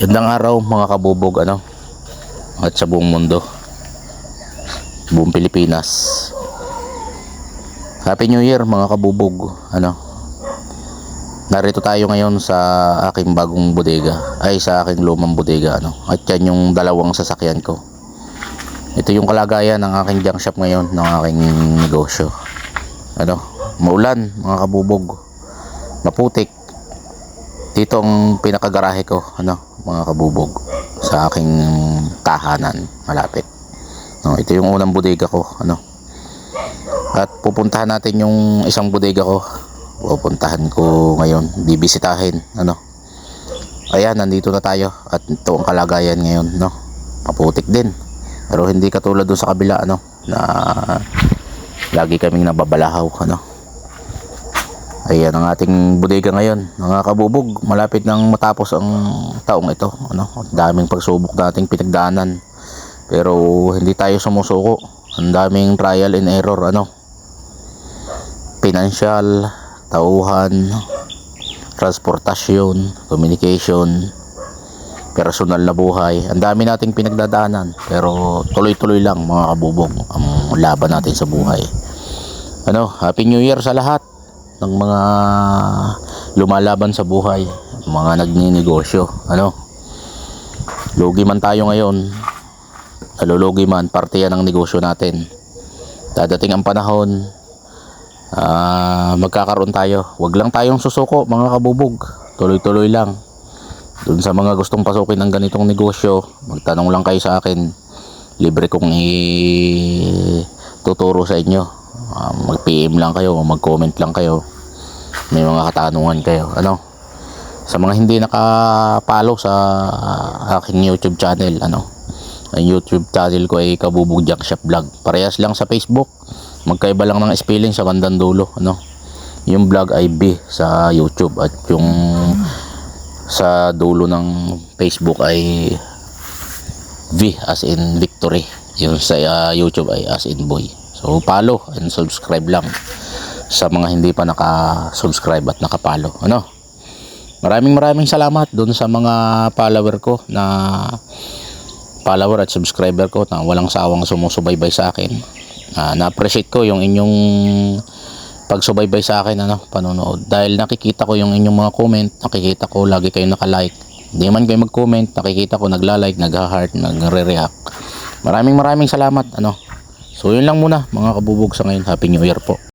Gandang araw mga kabubog ano at sa buong mundo. Buong Pilipinas. Happy New Year mga kabubog ano. Narito tayo ngayon sa aking bagong bodega ay sa aking lumang bodega ano. At yan yung dalawang sasakyan ko. Ito yung kalagayan ng aking junk shop ngayon ng aking negosyo. Ano, maulan mga kabubog. Maputik dito ang pinakagarahe ko ano mga kabubog sa aking tahanan malapit. No, ito yung unang bodega ko ano. At pupuntahan natin yung isang bodega ko. Pupuntahan ko ngayon bibisitahin ano. Ayan nandito na tayo at ito ang kalagayan ngayon no. Maputik din pero hindi katulad doon sa kabila ano na lagi kaming nababalahaw ano Ayan ang ating bodega ngayon, mga kabubog. Malapit nang matapos ang taong ito. Ano? Daming pagsubok nating pinagdaanan. Pero hindi tayo sumusuko. Ang daming trial and error. Ano? Financial, tauhan, transportasyon, communication, personal na buhay. Ang dami nating pinagdadaanan. Pero tuloy-tuloy lang mga kabubog ang laban natin sa buhay. Ano, Happy New Year sa lahat ng mga lumalaban sa buhay, mga nagninegosyo, ano. Lugi man tayo ngayon, nalulugi man, parte yan ng negosyo natin. Dadating ang panahon, ah, magkakaroon tayo. Huwag lang tayong susuko, mga kabubog. Tuloy-tuloy lang. Doon sa mga gustong pasukin ng ganitong negosyo, magtanong lang kayo sa akin. Libre kong i-tuturo sa inyo. Ah, mag-PM lang kayo, o mag-comment lang kayo. May mga katanungan kayo. Ano? Sa mga hindi nakapalo sa aking YouTube channel, ano? Ang YouTube channel ko ay Kabubog Jack Shop Vlog. Parehas lang sa Facebook. Magkaiba lang ng spelling sa bandang dulo, ano? Yung vlog ay B sa YouTube at yung sa dulo ng Facebook ay V as in victory. Yung sa uh, YouTube ay as in boy. So follow and subscribe lang sa mga hindi pa naka-subscribe at nakapalo. Ano? Maraming maraming salamat doon sa mga follower ko na follower at subscriber ko na walang sawang sumusubaybay sa akin. Ah, na-appreciate ko yung inyong pagsubaybay sa akin ano, panonood. Dahil nakikita ko yung inyong mga comment, nakikita ko lagi kayo naka-like. Hindi man kayo mag-comment, nakikita ko nagla-like, nag-heart, nagre-react. Maraming maraming salamat ano. So yun lang muna mga kabubog sa ngayon. Happy New Year po.